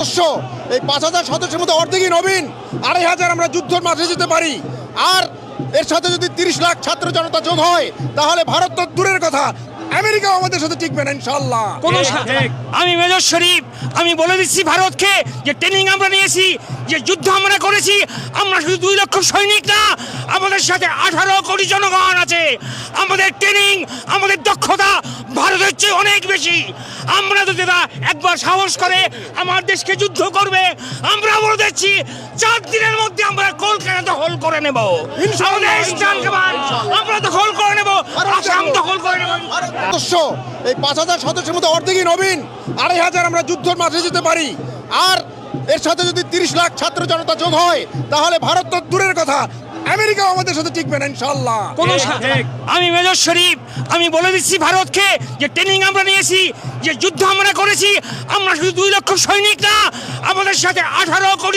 সদস্য। এই পাঁচ হাজার সদস্যের মধ্যে অর্ধেকই নবীন আড়াই হাজার আমরা যুদ্ধের মাঠে যেতে পারি। আর এর সাথে যদি তিরিশ লাখ ছাত্র জনতা যোগ হয় তাহলে ভারত তো দূরের কথা। আমেরিকা আমাদের সাথে টিকবে না ইনশাল্লাহ কোনো আমি মেজর শরীফ আমি বলে দিচ্ছি ভারতকে যে ট্রেনিং আমরা নিয়েছি যে যুদ্ধ আমরা করেছি আমরা শুধু দুই লক্ষ সৈনিক না আমাদের সাথে আঠারো কোটি জনগণ আছে। আমাদের ট্রেনিং আমাদের দক্ষতা ভারতের চেয়ে অনেক বেশি। আমরা যদি এরা একবার সাহস করে আমার দেশকে যুদ্ধ করবে আমরা বলে দিচ্ছি চার দিনের মধ্যে আমরা কলকাতা দখল করে নেব। আমরা দখল করে নেব আসাম দখল করে নেব। সদস্য এই পাঁচ হাজার সদস্যের মধ্যে অর্ধেকই নবীন আড়াই হাজার আমরা যুদ্ধের মাঠে যেতে পারি। আর এর সাথে যদি তিরিশ লাখ ছাত্র জনতা যোগ হয় তাহলে ভারত তো দূরের কথা আমেরিকাও আমাদের সাথে টিকবে না ইনশাল্লাহ কোনো আমি মেজর শরীফ আমি বলে দিচ্ছি ভারতকে যে ট্রেনিং আমরা নিয়েছি যে যুদ্ধ আমরা করেছি আমরা শুধু দুই লক্ষ সৈনিক না আমাদের সাথে আঠারো কোটি